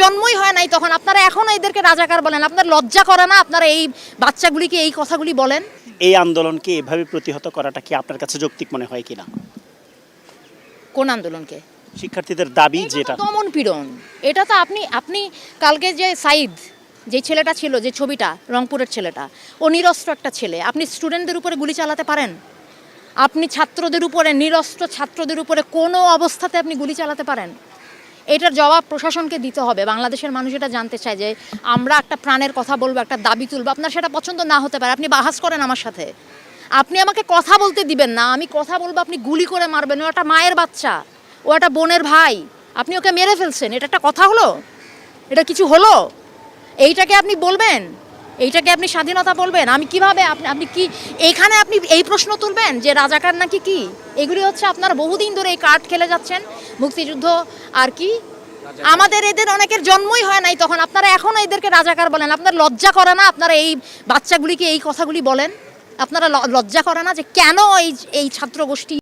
জন্মই হয় নাই তখন আপনারা এখনও এদেরকে রাজাকার বলেন। আপনার লজ্জা করে না আপনারা এই বাচ্চাগুলিকে এই কথাগুলি বলেন? এই আন্দোলনকে এভাবে প্রতিহত করাটা কি আপনার কাছে যৌক্তিক মনে হয় কিনা? কোন আন্দোলনকে? শিক্ষার্থীদের দাবি যেটা। দমন পীড়ন। এটা তো আপনি আপনি কালকে যে সাইদ যে ছেলেটা ছিল যে ছবিটা রংপুরের ছেলেটা ও নিরস্ত্র একটা ছেলে। আপনি স্টুডেন্টদের উপরে গুলি চালাতে পারেন? আপনি ছাত্রদের উপরে নিরস্ত্র ছাত্রদের উপরে কোনো অবস্থাতে আপনি গুলি চালাতে পারেন? এটার জবাব প্রশাসনকে দিতে হবে। বাংলাদেশের মানুষ এটা জানতে চায় যে আমরা একটা প্রাণের কথা বলব, একটা দাবি তুলবো, আপনার সেটা পছন্দ না হতে পারে। আপনি বাহাস করেন আমার সাথে। আপনি আমাকে কথা বলতে দিবেন না, আমি কথা বলব, আপনি গুলি করে মারবেন। ও একটা মায়ের বাচ্চা, ও একটা বোনের ভাই, আপনি ওকে মেরে ফেলছেন, এটা একটা কথা হলো? এটা কিছু হলো? এইটাকে আপনি বলবেন? এইটাকে আপনি স্বাধীনতা বলবেন? আমি কীভাবে আপনি আপনি কি এইখানে আপনি এই প্রশ্ন তুলবেন যে রাজাকার নাকি কি? এগুলি হচ্ছে আপনারা বহুদিন ধরে এই কার্ড খেলে যাচ্ছেন মুক্তিযুদ্ধ আর কি? আমাদের এদের অনেকের জন্মই হয় নাই তখন আপনারা এখনও এদেরকে রাজাকার বলেন। আপনার লজ্জা করে না আপনারা এই বাচ্চাগুলিকে এই কথাগুলি বলেন? আপনারা লজ্জা করে না যে কেন এই এই ছাত্র গোষ্ঠী